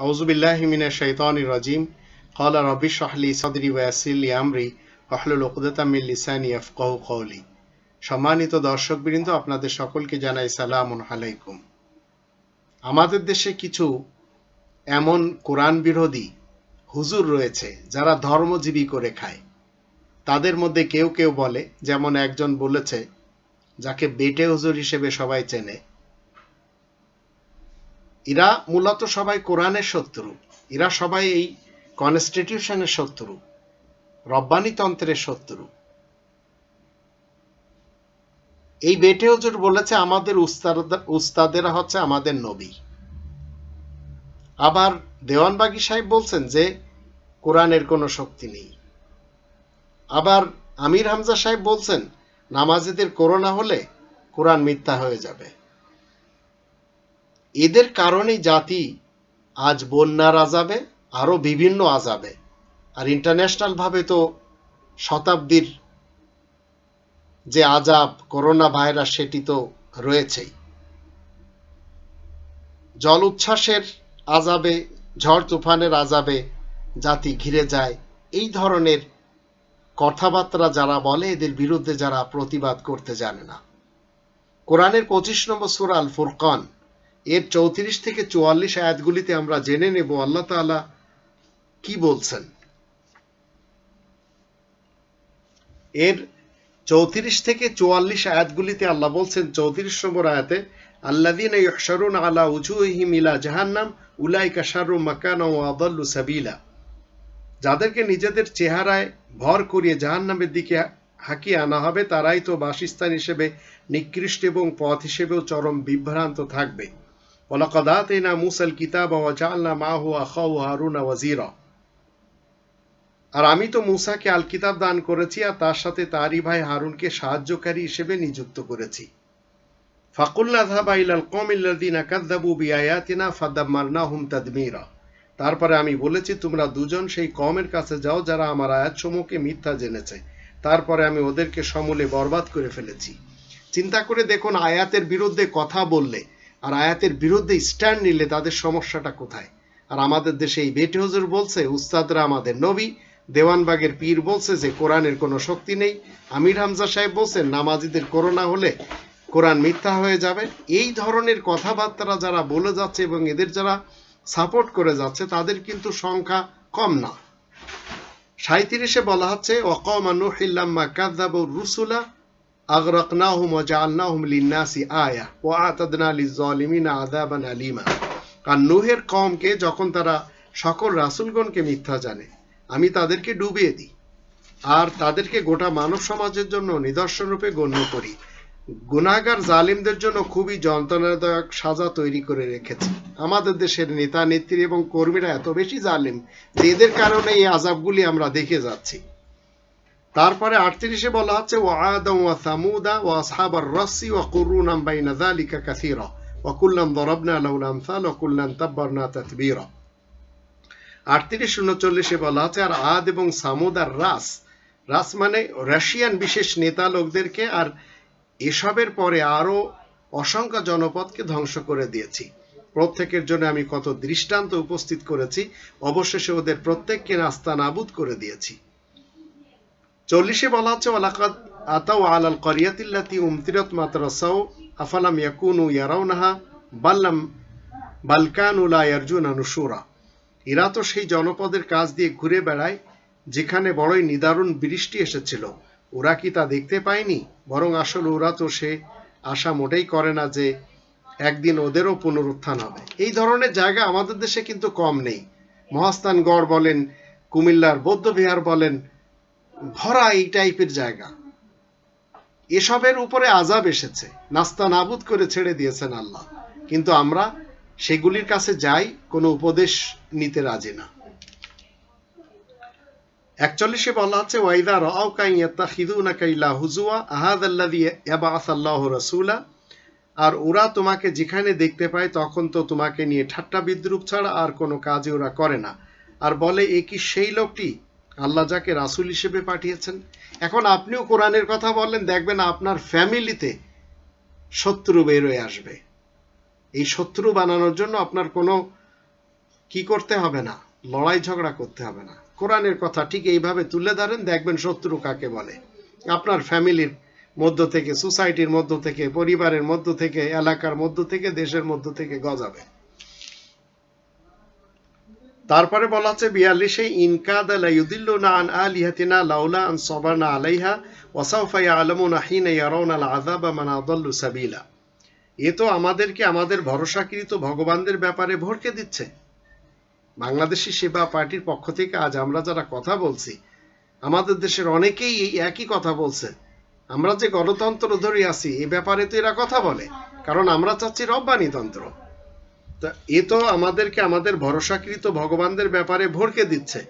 আউজুবিল্লাহিমিনা শৈতানি রাজিম আমরি লিসানি সম্মানিত দর্শকবৃন্দ, আপনাদের সকলকে জানাই সালামুন আলাইকুম। আমাদের দেশে কিছু এমন কোরআন বিরোধী হুজুর রয়েছে যারা ধর্মজীবী করে খায়। তাদের মধ্যে কেউ কেউ বলে, যেমন একজন বলেছে, যাকে বেটে হুজুর হিসেবে সবাই চেনে এরা মূলত সবাই কোরআনের শত্রু। এরা সবাই এই কনস্টিটিউশনের শত্রু, রব্বানি তন্ত্রের শত্রু। এই বেটে হুজুর বলেছে, আমাদের উস্তাদ উস্তাদেরা হচ্ছে আমাদের নবী। আবার দেওয়ানবাগি সাহেব বলছেন যে, কোরআনের কোনো শক্তি নেই। আবার আমির হামজা সাহেব বলছেন, নামাজিদের করোনা হলে কোরআন মিথ্যা হয়ে যাবে। এদের কারণেই জাতি আজ বন্যার আজাবে আরও বিভিন্ন আজাবে। আর ইন্টারন্যাশনাল ভাবে তো শতাব্দীর যে আজাব করোনা ভাইরাস সেটি তো রয়েছেই। জল উচ্ছ্বাসের আজাবে, ঝড় তুফানের আজাবে জাতি ঘিরে যায়। এই ধরনের কথাবার্তা যারা বলে, এদের বিরুদ্ধে যারা প্রতিবাদ করতে জানে না। কোরআনের পঁচিশ নম্বর সুরাল ফুরকান এর চৌত্রিশ থেকে চুয়াল্লিশ আয়াতগুলিতে আমরা জেনে নেব আল্লাহ তাআলা কি বলছেন। এর চৌত্রিশ থেকে চুয়াল্লিশ আয়াতগুলিতে আল্লাহ বলছেন, চৌত্রিশ নম্বর আয়াতে আল্লাদিন ইহশারুন আলা উজুহিম ইলা জাহান্নাম, উলাইকা শাররু মাকানা ওয়া আদাল্লু সাবিলা। যাদেরকে নিজেদের চেহারায় ভর করিয়ে জাহান্নামের দিকে হাঁকিয়ে আনা হবে, তারাই তো বাসস্থান হিসেবে নিকৃষ্ট এবং পথ হিসেবেও চরম বিভ্রান্ত থাকবে। আর আমি তো আল কিতাব দান করেছি আর তার সাথে তারই ভাই হারুনকে সাহায্যকারী হিসেবে নিযুক্ত করেছি। ফাকুল্লা ধাবা ইলাল কাদ্দাবু তাদমিরা। তারপরে আমি বলেছি, তোমরা দুজন সেই কমের কাছে যাও যারা আমার আয়াত সমূহকে মিথ্যা জেনেছে। তারপরে আমি ওদেরকে সমূলে বরবাদ করে ফেলেছি। চিন্তা করে দেখুন, আয়াতের বিরুদ্ধে কথা বললে আর আয়াতের বিরুদ্ধে স্ট্যান্ড নিলে তাদের সমস্যাটা কোথায়? আর আমাদের দেশে এই বেটে হজুর বলছে, উস্তাদরা আমাদের নবী, দেওয়ানবাগের পীর বলছে যে, কোরআনের কোনো শক্তি নেই। আমির হামজা সাহেব বলছেন নামাজিদের করোনা হলে কোরআন মিথ্যা হয়ে যাবে। এই ধরনের কথাবার্তা যারা বলে যাচ্ছে এবং এদের যারা সাপোর্ট করে যাচ্ছে, তাদের কিন্তু সংখ্যা কম না। সাঁত্রিশে বলা হচ্ছে ওকমানুহিল্লাম্মা কাদ্দাবুর রুসুলা আগরাকনাহুম লিন্নাসি আয়া আতাদনা আযাবান আলিমা আর নূহের কওমকে যখন তারা সকল রাসূলগণকে মিথ্যা জানে, আমি তাদেরকে ডুবিয়ে দিই। আর তাদেরকে গোটা মানব সমাজের জন্য নিদর্শন রূপে গণ্য করি। গুনাগার জালিমদের জন্য খুবই যন্ত্রণাদায়ক সাজা তৈরি করে রেখেছে। আমাদের দেশের নেতা নেত্রী এবং কর্মীরা এত বেশি জালিম যে এদের কারণে এই আজাবগুলি আমরা দেখে যাচ্ছি। তারপরে আটত্রিশে বলা হচ্ছে ও আদম ওয়া সামুদা ও আসহাবার রসি ও কুরুনাম বাইনা যালিকা কাসীরা। ওয়া কুল্লাম দরবনা লাহুল আমসাল ওয়া কুল্লাম তাব্বারনা তাতবীরা। আটত্রিশ, উনচল্লিশে বলা হচ্ছে, আর আদ এবং সামুদ আর রাস। রাস মানে রাশিয়ান বিশেষ নেতা লোকদেরকে, আর এসবের পরে আরও অসংখ্য জনপদকে ধ্বংস করে দিয়েছি। প্রত্যেকের জন্য আমি কত দৃষ্টান্ত উপস্থিত করেছি, অবশেষে ওদের প্রত্যেককে নাস্তা নাবুদ করে দিয়েছি। চল্লিশে বলা হচ্ছে ওয়ালাকাদ আতাও আলাল করিয়াতিল্লাতি উমতিরত মাতরাসাও আফালাম ইয়াকুনু ইয়ারাউনাহা বাল্লাম বালকানু লা ইয়ারজুনা নুশুরা। এরা তো সেই জনপদের কাজ দিয়ে ঘুরে বেড়ায়, যেখানে বড়ই নিদারুণ বৃষ্টি এসেছিল। ওরা কি তা দেখতে পায়নি? বরং আসলে ওরা তো সে আশা মোটেই করে না যে একদিন ওদেরও পুনরুত্থান হবে। এই ধরনের জায়গা আমাদের দেশে কিন্তু কম নেই। মহাস্থানগড় বলেন, কুমিল্লার বৌদ্ধবিহার বলেন ভরা এই টাইপের জায়গা। এসবের উপরে আজাব এসেছে। নাস্তা নাবুদ করে ছেড়ে দিয়েছেন আল্লাহ। কিন্তু আমরা সেগুলির কাছে যাই, কোনো উপদেশ নিতে রাজি না। একচল্লিশে বলা ওয়াইদা হুজুয়া আর ওরা তোমাকে যেখানে দেখতে পায়, তখন তো তোমাকে নিয়ে ঠাট্টা বিদ্রুপ ছাড়া আর কোনো কাজে ওরা করে না। আর বলে, এ কি সেই লোকটি? আল্লাহ যাকে রাসূল হিসেবে পাঠিয়েছেন। এখন আপনিও কোরআনের কথা বললেন, দেখবেন আপনার ফ্যামিলিতে শত্রু বের হয়ে আসবে। এই শত্রু বানানোর জন্য আপনার কোনো কি করতে হবে না লড়াই ঝগড়া করতে হবে না। কোরআনের কথা ঠিক এইভাবে তুলে ধরেন, দেখবেন শত্রু কাকে বলে। আপনার ফ্যামিলির মধ্য থেকে, সোসাইটির মধ্য থেকে, পরিবারের মধ্য থেকে, এলাকার মধ্য থেকে, দেশের মধ্য থেকে গজাবে। তারপরে বলা হচ্ছে, বিয়াল্লিশে ইনকাদা লাইউদিল্লুনা আন আলিহাতিনা লাউলা আন সবারনা আলাইহা ওয়াসাউফা আল সাবিলা। এ তো আমাদেরকে আমাদের ভরসাকৃত ভগবানদের ব্যাপারে ভরকে দিচ্ছে। বাংলাদেশি সেবা পার্টির পক্ষ থেকে আজ আমরা যারা কথা বলছি, আমাদের দেশের অনেকেই এই একই কথা বলছে। আমরা যে গণতন্ত্র ধরে আছি, এ ব্যাপারে তো এরা কথা বলে, কারণ আমরা চাচ্ছি রব্বানিতন্ত্র তা এ তো আমাদেরকে আমাদের ভরসাকৃত ভগবানদের ব্যাপারে ভরকে দিচ্ছে।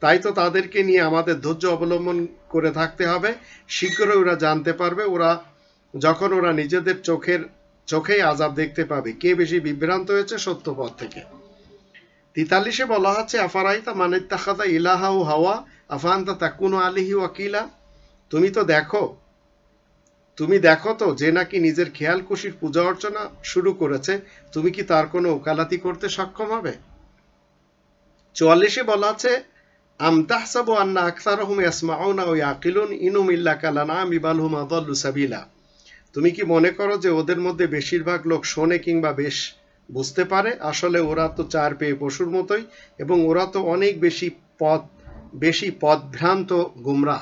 তাই তো তাদেরকে নিয়ে আমাদের ধৈর্য অবলম্বন করে থাকতে হবে। শীঘ্রই ওরা জানতে পারবে, ওরা যখন ওরা নিজেদের চোখের, চোখেই আজাব দেখতে পাবে কে বেশি বিভ্রান্ত হয়েছে সত্য পথ থেকে। তিতাল্লিশে বলা হচ্ছে, আফারাইতা মানে তাকাদা ইলাহা হাওয়া আফান্তা তাকুনো আলিহি ওয়াকিলা? তুমি তো দেখো তুমি দেখো তো যে নাকি নিজের খেয়াল খুশির পূজা অর্চনা শুরু করেছে, তুমি কি তার কোনো ওকালাতি করতে সক্ষম হবে? চুয়াল্লিশে বলা আছে, আম তাহসাবু আন্না আকসারহুম ইয়াসমাউনা ওয়া ইয়াকিলুন, ইনুম ইল্লা কালানাম ইবালহুম আদাল্লু সাবিলা। তুমি কি মনে করো যে ওদের মধ্যে বেশিরভাগ লোক শোনে কিংবা বেশ বুঝতে পারে? আসলে ওরা তো চার পেয়ে পশুর মতোই এবং ওরা তো অনেক বেশি পথ বেশি পথভ্রান্ত গুমরা।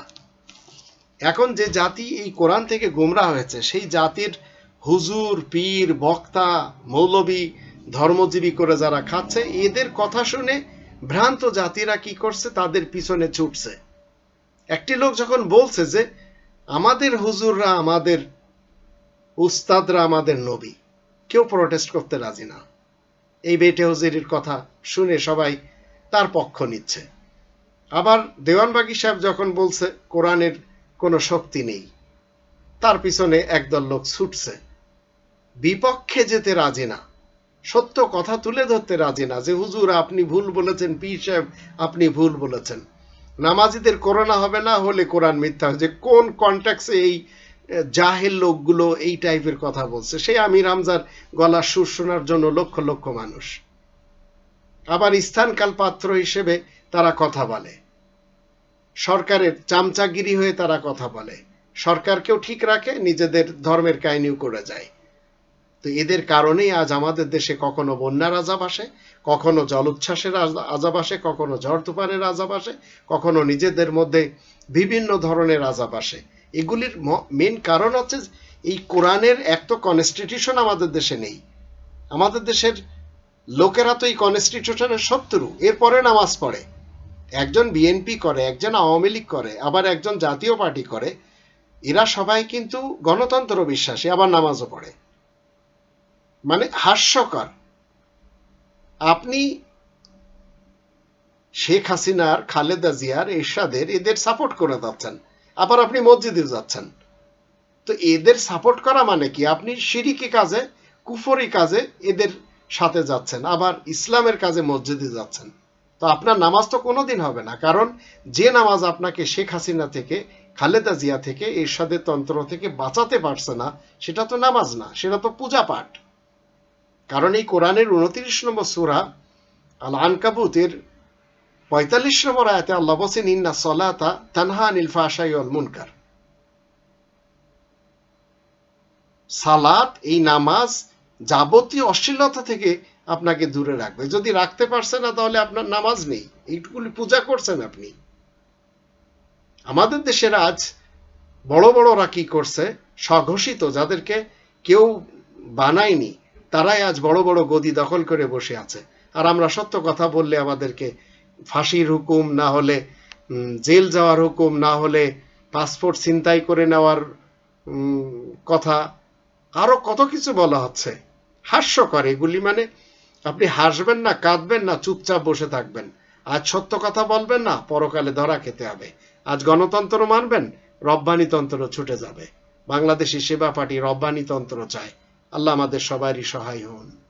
এখন যে জাতি এই কোরআন থেকে গুমরা হয়েছে, সেই জাতির হুজুর, পীর, বক্তা, মৌলবী, ধর্মজীবী করে যারা খাচ্ছে, এদের কথা শুনে ভ্রান্ত জাতিরা কি করছে? তাদের পিছনে ছুটছে। একটি লোক যখন বলছে যে, আমাদের হুজুররা, আমাদের উস্তাদরা, আমাদের নবী, কেউ প্রটেস্ট করতে রাজি না। এই বেটে হুজুরির কথা শুনে সবাই তার পক্ষ নিচ্ছে। আবার দেওয়ানবাগি সাহেব যখন বলছে, কোরআনের কোনো শক্তি নেই। তার পিছনে একদল লোক ছুটছে। বিপক্ষে যেতে রাজি না। সত্য কথা তুলে ধরতে রাজি না যে, হুজুর, আপনি ভুল বলেছেন, পীর সাহেব, আপনি ভুল বলেছেন। নামাজিদের করোনা হবে না হলে কোরআন মিথ্যা যে কোন কন্ট্যাক্টে এই জাহের লোকগুলো এই টাইপের কথা বলছে? সেই আমির হামজার গলার সুর শোনার জন্য লক্ষ লক্ষ মানুষ। আবার স্থানকাল পাত্র হিসেবে তারা কথা বলে। সরকারের চামচাগিরি হয়ে তারা কথা বলে। সরকারকেও ঠিক রাখে, নিজেদের ধর্মের কাহিনীও করে যায়। তো এদের কারণেই আজ আমাদের দেশে কখনো বন্যার আজাব আসে, কখনো জলোচ্ছ্বাসের আজাব আসে, কখনো ঝড় তুফানের আজাব আসে, কখনো নিজেদের মধ্যে বিভিন্ন ধরনের আজাব আসে। এগুলির মেন কারণ হচ্ছে এই কোরআনের এক তো কনস্টিটিউশন আমাদের দেশে নেই। আমাদের দেশের লোকেরা তো এই কনস্টিটিউশনের শত্রু, এরপরে নামাজ পড়ে। একজন বিএনপি করে, একজন আওয়ামী লীগ করে, আবার একজন জাতীয় পার্টি করে, এরা সবাই কিন্তু গণতন্ত্র বিশ্বাসী, আবার নামাজও পড়ে। মানে হাস্যকর। আপনি শেখ হাসিনার, খালেদা জিয়ার, এরশাদের, এদের সাপোর্ট করে যাচ্ছেন। আবার আপনি মসজিদে যাচ্ছেন। তো এদের সাপোর্ট করা মানে কি? আপনি সিরিকি কাজে, কুফরি কাজে এদের সাথে যাচ্ছেন, আবার ইসলামের কাজে মসজিদে যাচ্ছেন। তো আপনার নামাজ তো কোনোদিন হবে না, কারণ যে নামাজ আপনাকে শেখ হাসিনা থেকে, খালেদা জিয়া থেকে, এরশাদের তন্ত্র থেকে বাঁচাতে পারছে না, সেটা তো নামাজ না, সেটা তো পূজা পাঠ। কারণ এই কোরআনের উনত্রিশ নম্বর সুরা আল আনকাবুতের পঁয়তাল্লিশ নম্বর আয়াতে আল্লাহ বসেন ইন্না সলাতা তানহা আনিল ফাশাই অল মুনকার। সালাত, এই নামাজ যাবতীয় অশ্লীলতা থেকে আপনাকে দূরে রাখবে। যদি রাখতে পারছে না, তাহলে আপনার নামাজ নেই। এইটুকুনি পূজা করছেন আপনি। আমাদের দেশের আজ বড় বড়রা কি করছে, স্বঘোষিত, যাদেরকে কেউ বানায়নি, তারাই আজ বড় বড় গদি দখল করে বসে আছে। আর আমরা সত্য কথা বললে আমাদেরকে ফাঁসির হুকুম না হলে জেল যাওয়ার হুকুম না হলে, পাসপোর্ট ছিনতাই করে নেওয়ার কথা, আরও কত কিছু বলা হচ্ছে। হাস্যকর এগুলি। মানে আপনি হাসবেন না, কাঁদবেন না, চুপচাপ বসে থাকবেন। আজ সত্য কথা বলবেন না, পরকালে ধরা খেতে হবে। আজ গণতন্ত্র মানবেন রব্বানিতন্ত্র ছুটে যাবে। বাংলাদেশি সেবা পার্টি রব্বানিতন্ত্র চায়। আল্লাহ আমাদের সবারই সহায় হন।